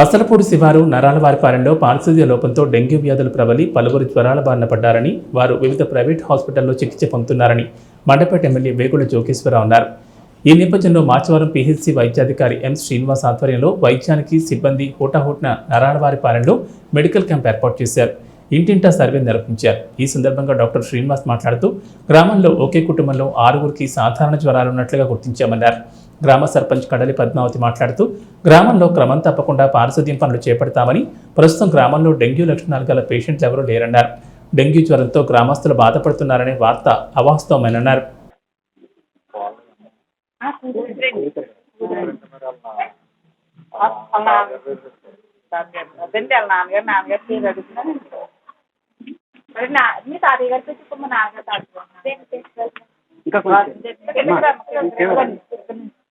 వసలపూడి శివారు నరాలవారిపాలెంలో పారిశుద్ధ్య లోపంతో డెంగ్యూ వ్యాధులు ప్రబలి పలువురు జ్వరాల బారిన పడ్డారని వారు వివిధ ప్రైవేట్ హాస్పిటల్లో చికిత్స పొందుతున్నారని మండపేట ఎమ్మెల్యే వేగుల జోగేశ్వరరావు అన్నారు. ఈ నేపథ్యంలో మార్చవరం పిహెచ్సి వైద్యాధికారి ఎం శ్రీనివాస్ ఆధ్వర్యంలో వైద్యానికి సిబ్బంది హోటాహోట్న నరాలవారిపాలెంలో మెడికల్ క్యాంప్ ఏర్పాటు చేశారు. ఇంటింటా సర్వే నిర్వహించారు. ఈ సందర్భంగా డాక్టర్ శ్రీనివాస్ మాట్లాడుతూ గ్రామంలో ఒకే కుటుంబంలో ఆరుగురికి సాధారణ జ్వరాలు ఉన్నట్లుగా గుర్తించామన్నారు. గ్రామ సర్పంచ్ కడలి పద్మావతి మాట్లాడుతూ గ్రామంలో క్రమం తప్పకుండా పారిశుద్ధ్యం పనులు చేపడతామని ప్రస్తుతం గ్రామంలో డెంగ్యూ లక్షణాలు గల పేషెంట్లు ఎవరూ లేరన్నారు. డెంగ్యూ జ్వరంతో గ్రామస్తులు బాధపడుతున్నారనే వార్త అవాస్తవమేనన్నారు మీ తాతయ్య ఇంకా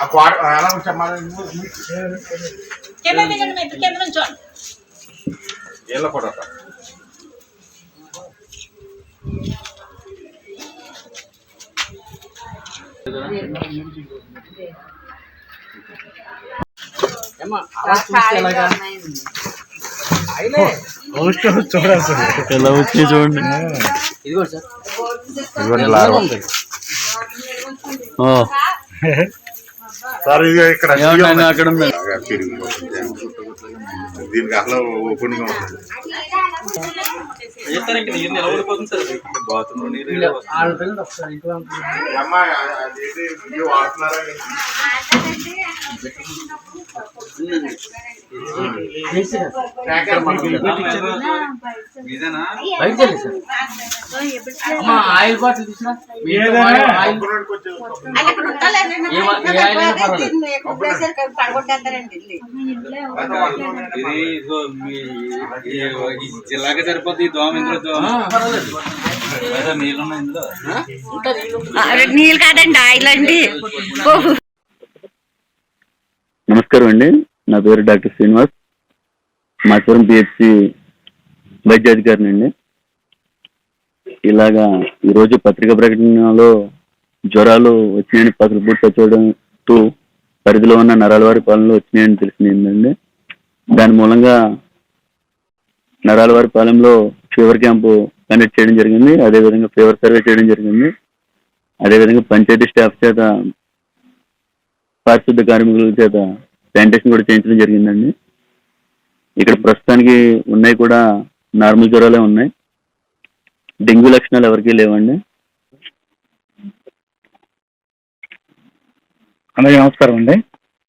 ఆ క్వార్టర్ ఎలా చెప్పాలి కింద దిగండి మీరు కింద నుంచోండి ఏళ్ళ ఎలా వచ్చి చూడండి. సార్. ఇది ఇక్కడ అక్కడ ఉంది? దీనికి అసలు ఓపెనింగ్ ఉంటుంది ఆయిల్ బాటిల్ తీసినా? ఈ దోమ ఇందులో దోమ నీళ్ళు కాదండి ఆయిల్ అండి. నమస్కారం అండి. నా పేరు డాక్టర్ శ్రీనివాస్. మాచవరం పిహెచ్సి వైద్యాధికారిని అండి. ఇలాగా ఈరోజు పత్రికా ప్రకటనలో జ్వరాలు వచ్చినాయని పసలపూడి బుట్ట టూ పరిధిలో ఉన్న నరాలవారి పాలనలో వచ్చినాయని తెలిసిందండి దాని మూలంగా నరాలవారి పాలెంలో ఫీవర్ క్యాంపు కండక్ట్ చేయడం జరిగింది. అదేవిధంగా ఫీవర్ సర్వే చేయడం జరిగింది. అదేవిధంగా పంచాయతీ స్టాఫ్ చేత పారిశుద్ధ కార్మికుల చేత శానిటేషన్ కూడా చేయించడం జరిగిందండి. ఇక్కడ ప్రస్తుతానికి ఉన్నాయి కూడా నార్మల్ జ్వరాలే ఉన్నాయి. డెంగ్యూ లక్షణాలు ఎవరికీ లేవండి. అందరికీ నమస్కారం అండి.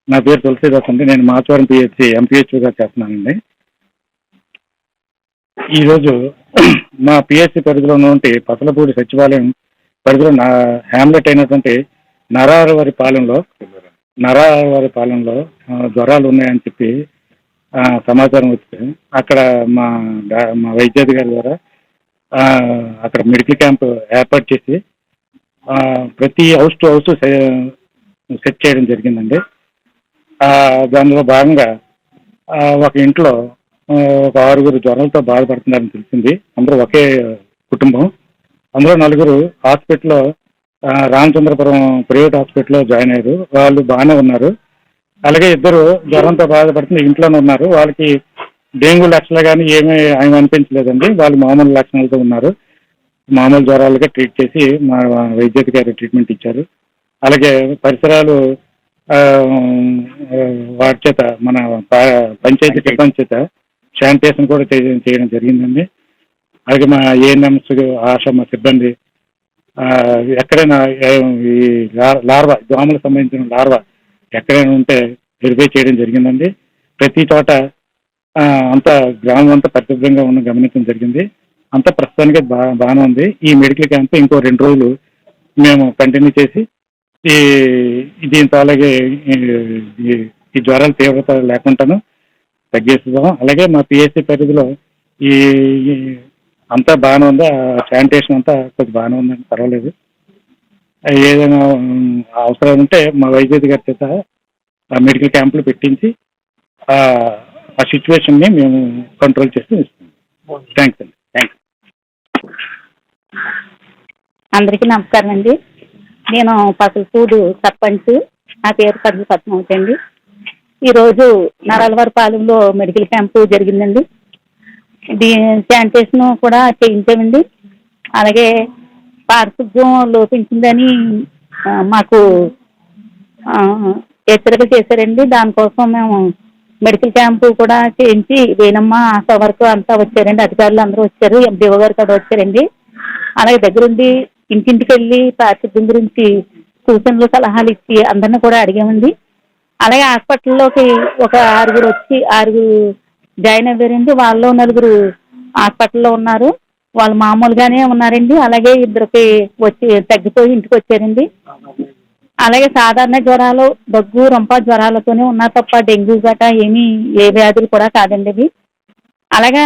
నా పేరు తులసిదాస్ అండి. నేను మాచవరం పిహెచ్సి ఎంపీహెచ్గా చేస్తున్నానండి. ఈరోజు మా పిహెచ్సి పరిధిలో ఉన్నటువంటి పసలపూడి సచివాలయం పరిధిలో నా హ్యామ్లెట్ అయినటువంటి నరారవారి పాలెంలో నరారవారి పాలెంలో జ్వరాలు ఉన్నాయని చెప్పి సమాచారం వస్తే అక్కడ మా మా వైద్యాధికారి ద్వారా అక్కడ మెడికల్ క్యాంప్ ఏర్పాటు చేసి ప్రతి హౌస్ టు హౌస్ సెట్ చేయడం జరిగిందండి. దానిలో భాగంగా ఒక ఇంట్లో ఒక ఆరుగురు జ్వరాలతో బాధపడుతున్నారని తెలిసింది. అందరూ ఒకే కుటుంబం. అందులో నలుగురు హాస్పిటల్లో రామచంద్రపురం ప్రైవేట్ హాస్పిటల్లో జాయిన్ అయ్యారు. వాళ్ళు బాగానే ఉన్నారు. అలాగే ఇద్దరు జ్వరంతో బాధపడుతున్న ఇంట్లోనే ఉన్నారు. వాళ్ళకి డెంగ్యూ లక్షణాలు కానీ ఏమీ ఏమి అనిపించలేదండి. వాళ్ళు మామూలు లక్షణాలతో ఉన్నారు. మామూలు జ్వరాలుగా ట్రీట్ చేసి మా వైద్యాధికారి ట్రీట్మెంట్ ఇచ్చారు. అలాగే పరిసరాలు వాటి చేత మన పంచాయతీ సిబ్బంది చేత శానిటేషన్ కూడా చేయ- చేయడం జరిగిందండి. అలాగే మా ఏఎన్ఎంస్ ఆశా సిబ్బంది ఆ, ఎక్కడైనా ఈ లార్వా దోమలకు సంబంధించిన లార్వా ఎక్కడైనా ఉంటే వెరిఫై చేయడం జరిగిందండి. ప్రతి చోట అంతా గ్రామం అంతా పరిశుభ్రంగా ఉన్న గమనించడం జరిగింది. అంతా ప్రస్తుతానికి బా బాగానే ఉంది. ఈ మెడికల్ క్యాంప్ ఇంకో రెండు రోజులు మేము కంటిన్యూ చేసి ఈ దీంతో అలాగే ఈ- జ్వరాల తీవ్రత లేకుండాను తగ్గిస్తాం అలాగే మా పిఎస్సి పరిధిలో ఈ అంతా బాగానే ఉంది. శానిటేషన్ అంతా కొంచెం బాగానే ఉందండి పర్వాలేదు. ఏదైనా అవసరం ఉంటే మా వైద్యాధికారి చేత మెడికల్ క్యాంపులు పెట్టించి ఆ సిచ్యువేషన్ని మేము కంట్రోల్ చేసి ఇస్తాం థ్యాంక్స్ అండి. థ్యాంక్స్. అందరికీ నమస్కారం అండి. నేను పసలపూడు సర్పంచ్. నా పేరు పద్మ పద్మావతి అండి. ఈరోజు నరాలవారిపాలెంలో మెడికల్ క్యాంపు జరిగిందండి. శానిటేషన్ కూడా చేయించామండి. అలాగే పారిశుద్ధ్యం లోపించిందని మాకు హెచ్చరిక చేశారండి. దానికోసం మేము మెడికల్ క్యాంపు కూడా చేయించి వేణమ్మ ఆశా వరకు అంతా వచ్చారండి. అధికారులు అందరూ వచ్చారు. ఎంపీఓ గారు కూడా వచ్చారండి. అలాగే దగ్గరుండి ఇంటింటికి వెళ్ళి పారిశుద్ధ్యం గురించి సూచనలు సలహాలు ఇచ్చి అందరిని కూడా అడిగామండి. అలాగే హాస్పిటల్లోకి ఒక ఆరుగురు వచ్చి ఆరుగురు జాయిన్ అయ్యారండి వాళ్ళు నలుగురు హాస్పిటల్లో ఉన్నారు. వాళ్ళు మామూలుగానే ఉన్నారండి. అలాగే ఇద్దరికి వచ్చి తగ్గిపోయి ఇంటికి వచ్చారండి. అలాగే సాధారణ జ్వరాలు దగ్గు రొంప జ్వరాలతోనే ఉన్నా తప్ప డెంగ్యూ గట ఏమీ ఏ వ్యాధులు కూడా కాదండి ఇవి. అలాగే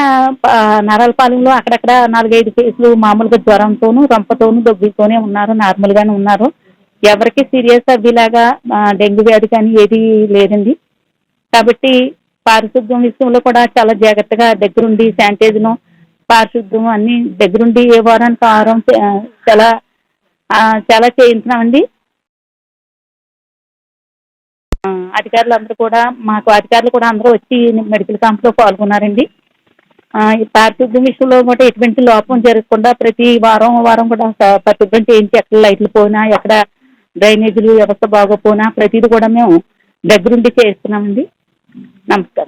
ఆ, నరాలపాలెంలో అక్కడక్కడ నాలుగైదు కేసులు మామూలుగా జ్వరంతోనూ రొంపతోనూ దగ్గుతోనే ఉన్నారు. నార్మల్గానే ఉన్నారు. ఎవరికి సీరియస్ అవ్వేలాగా డెంగ్యూ వ్యాధి కానీ ఏది లేదండి. కాబట్టి పారిశుద్ధ్యం విషయంలో కూడా చాలా జాగ్రత్తగా దగ్గరుండి శానిటైజర్ను పారిశుద్ధ్యం అన్ని దగ్గరుండి ఏ వారానికి ఆహారం వారం చాలా చాలా చేయించినామండి. ఆ, అధికారులు అందరూ కూడా మాకు అధికారులు కూడా అందరూ వచ్చి మెడికల్ క్యాంప్లో పాల్గొన్నారండి. ఈ పారిశుద్ధ్యం విషయంలో కూడా ఎటువంటి లోపం జరగకుండా ప్రతి వారం వారం కూడా స- పరిశుభ్రం చేయించి ఎక్కడ లైట్లు పోయినా ఎక్కడ డ్రైనేజీలు వ్యవస్థ బాగోపోయినా ప్రతిదీ కూడా మేము దగ్గరుండి చేస్తున్నామండి 那么等